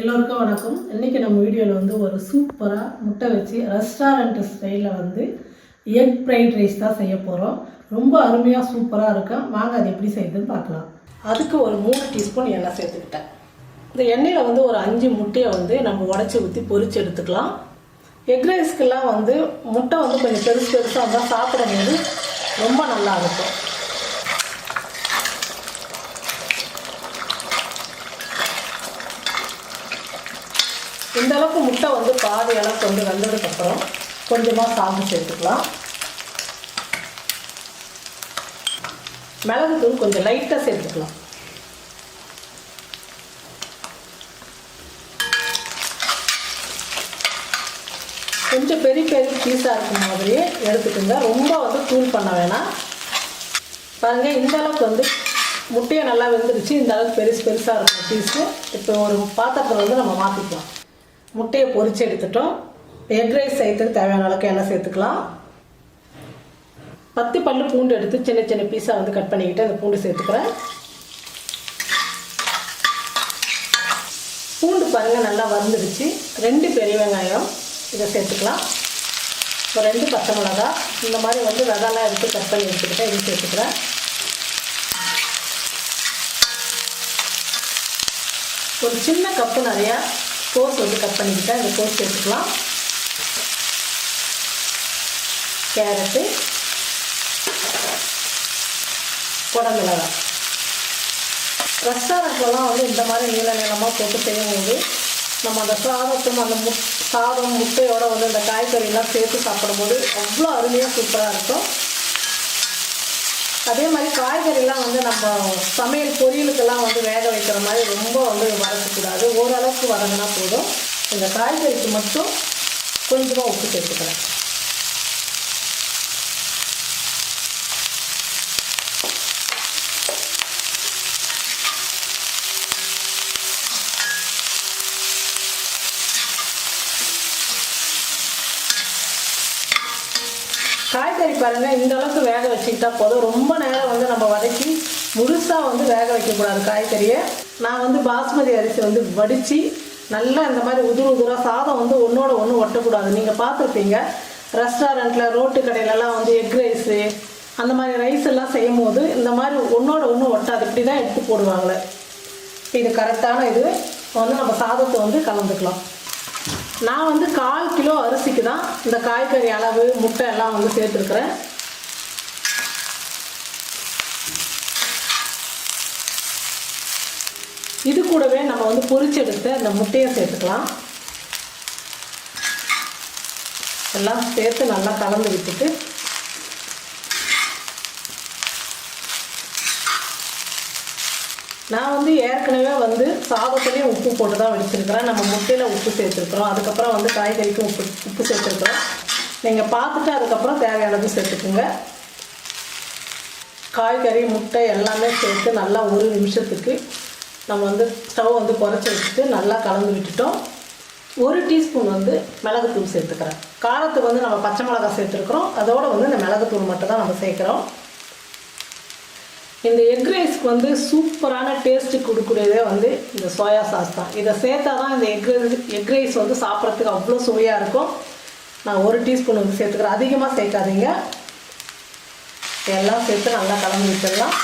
எல்லோருக்கும் வணக்கம். இன்றைக்கி நம்ம வீடியோவில் வந்து ஒரு சூப்பராக முட்டை வச்சு ரெஸ்டாரண்ட் ஸ்டைலில் வந்து எக் ஃப்ரைட் ரைஸ் தான் செய்ய போகிறோம் ரொம்ப அருமையாக சூப்பராக இருக்கும் வாங்க அது எப்படி செய்யுதுன்னு பார்க்கலாம். அதுக்கு ஒரு மூணு டீஸ்பூன் எண்ணெய் சேர்த்துக்கிட்டேன். இந்த எண்ணெயில் வந்து ஒரு அஞ்சு முட்டையை வந்து நம்ம உடச்சி ஊற்றி பொறிச்சு எடுத்துக்கலாம். எக் ரைஸ்க்கெல்லாம் வந்து முட்டை வந்து கொஞ்சம் பெருசு பெருசாக இருந்தால் சாப்பிடும்போது ரொம்ப நல்லா இருக்கும். இந்த அளவுக்கு முட்டை வந்து பாதி அளவு வந்து வந்ததுக்கப்புறம் கொஞ்சமாக சாம்பு சேர்த்துக்கலாம். மிளகுத்தூள் கொஞ்சம் லைட்டாக சேர்த்துக்கலாம். கொஞ்சம் பெரிய பெரிய பீஸாக இருக்கும் மாதிரியே எடுத்துக்கோங்க. ரொம்ப வந்து தூள் பண்ண வேணாம். பாருங்கள் இந்த அளவுக்கு வந்து முட்டையை நல்லா வெந்துருச்சு. இந்த அளவுக்கு பெருசு பெருசாக இருக்கும் பீஸு இப்போ ஒரு பாத்திரத்தில் வந்து நம்ம மாற்றிக்கலாம் முட்டையை பொறிச்சு எடுத்துட்டோம். எக் ரைஸ் செய்யறதுக்கு தேவையான அளவுக்கு எண்ணெய் சேர்த்துக்கலாம். பத்து பல்லு பூண்டு எடுத்து சின்ன சின்ன பீஸாக வந்து கட் பண்ணிக்கிட்டு அந்த பூண்டு சேர்த்துக்கிறேன். பூண்டு பாருங்கள் நல்லா வந்துடுச்சு ரெண்டு பெரிய வெங்காயம் இதை சேர்த்துக்கலாம். இப்போ ரெண்டு பச்சை மிளகா இந்த மாதிரி வந்து விதெல்லாம் எடுத்து கட் பண்ணி எடுத்துக்கிட்டேன் இது சேர்த்துக்கிறேன். ஒரு சின்ன கப்பு நிறையா கோஸ் வந்து கட் பண்ணிக்கிட்டால் இந்த கோஸ் சேர்த்துக்கலாம் கேரட்டு குடமிளகாய். ரெஸ்டாரண்ட்லலாம் வந்து இந்த மாதிரி நீள நீளமாக போட்டு செய்யும்போது நம்ம அந்த சாதத்தும் அந்த முட் சாதம் முட்டையோட வந்து அந்த காய்கறியெல்லாம் சேர்த்து சாப்பிடும்போது அவ்வளோ அருமையாக சூப்பராக இருக்கும். அதே மாதிரி காய்கறிலாம் வந்து நம்ம சமையல் பொரியலுக்கெல்லாம் வந்து வேக வைக்கிற மாதிரி ரொம்ப வந்து வதக்கக்கூடாது. ஓரளவுக்கு வதங்கினா போதும். இந்த காய்கறிக்கு மட்டும் கொஞ்சமாக உப்பு சேர்த்துக்கிறேன் காய்கறி பாருங்கள் இந்த அளவுக்கு வேக வச்சுக்கிட்டா போதும். ரொம்ப நேரம் வந்து நம்ம வதக்கி முழுசாக வந்து வேக வைக்கக்கூடாது காய்கறியை. நான் வந்து பாஸ்மதி அரிசி வந்து வடித்து நல்லா இந்த மாதிரி உதுரு உதுராக சாதம் வந்து ஒன்றோட ஒன்று ஒட்டக்கூடாது. நீங்கள் பார்த்துருப்பீங்க ரெஸ்டாரண்ட்டில் ரோட்டு கடையிலலாம் வந்து எக் ரைஸு அந்த மாதிரி ரைஸ் எல்லாம் செய்யும் போது இந்த மாதிரி ஒன்றோட ஒன்று ஒட்டாது. இப்படி தான் எடுத்து போடுவாங்களே இது கரெக்டான இது. வந்து நம்ம சாதத்தை வந்து கலந்துக்கலாம். நான் வந்து கால் கிலோ அரிசிக்கு தான் இந்த காய்கறி அளவு முட்டை எல்லாம் வந்து சேர்த்துருக்குறேன். இது கூடவே நம்ம வந்து பொரிச்செடுத்த இந்த முட்டையை சேர்த்துக்கலாம். எல்லாம் சேர்த்து நல்லா கலந்து விட்டுட்டு நான் வந்து ஏற்கனவே வந்து சாதத்துலேயும் உப்பு போட்டு தான் வச்சுருக்கிறேன். நம்ம முட்டையில் உப்பு சேர்த்துருக்குறோம். அதுக்கப்புறம் வந்து காய்கறிக்கும் உப்பு உப்பு சேர்த்துருக்குறோம். நீங்கள் பார்த்துட்டு அதுக்கப்புறம் தேவையானது சேர்த்துக்குங்க. காய்கறி முட்டை எல்லாமே சேர்த்து நல்லா ஒரு நிமிஷத்துக்கு நம்ம வந்து ஸ்டவ் வந்து குறைச்சி வச்சுட்டு நல்லா கலந்து விட்டுட்டோம். ஒரு டீஸ்பூன் வந்து மிளகுத்தூள் சேர்த்துக்கிறேன். காரத்துக்கு வந்து நம்ம பச்சை மிளகாய் சேர்த்துருக்குறோம். அதோடு வந்து இந்த மிளகுத்தூள் மட்டும் தான் நம்ம சேர்க்குறோம். இந்த எக் ரைஸ்க்கு வந்து சூப்பரான டேஸ்ட்டு கொடுக்கூடியதே வந்து இந்த சோயா சாஸ் தான். இதை சேர்த்தா தான் இந்த எக் எக் ரைஸ் வந்து சாப்பிட்றதுக்கு அவ்வளோ சுவையாக இருக்கும். நான் ஒரு டீஸ்பூன் வந்து சேர்த்துக்கிறேன். அதிகமாக சேர்க்காதீங்க. எல்லாம் சேர்த்து நல்லா கலந்து விட்டுடலாம்.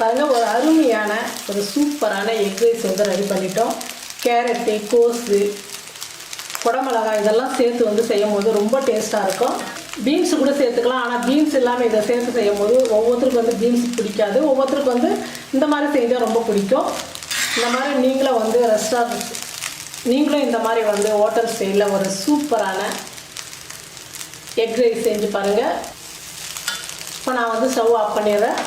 பாருங்கள் ஒரு அருமையான ஒரு சூப்பரான எக் ரைஸ் வந்து ரெடி பண்ணிட்டோம். கேரட்டு கோஸு குடமிளகாய் இதெல்லாம் சேர்த்து வந்து செய்யும் போது ரொம்ப டேஸ்ட்டாக இருக்கும். பீன்ஸ் கூட சேர்த்துக்கலாம். ஆனால் பீன்ஸ் இல்லாமல் இதை சேர்த்து செய்யும் போது ஒவ்வொருத்தருக்கு வந்து பீன்ஸ் பிடிக்காது. ஒவ்வொருத்தருக்கு வந்து இந்த மாதிரி செஞ்சால் ரொம்ப பிடிக்கும். இந்த மாதிரி நீங்களும் வந்து ரெஸ்டாரண்ட் நீங்களும் இந்த மாதிரி வந்து ஹோட்டல் ஸ்டைலில் ஒரு சூப்பரான எக் ரைஸ் செஞ்சு பாருங்கள் இப்போ நான் வந்து ஸ்டவ் ஆஃப் பண்ணிடுறேன்.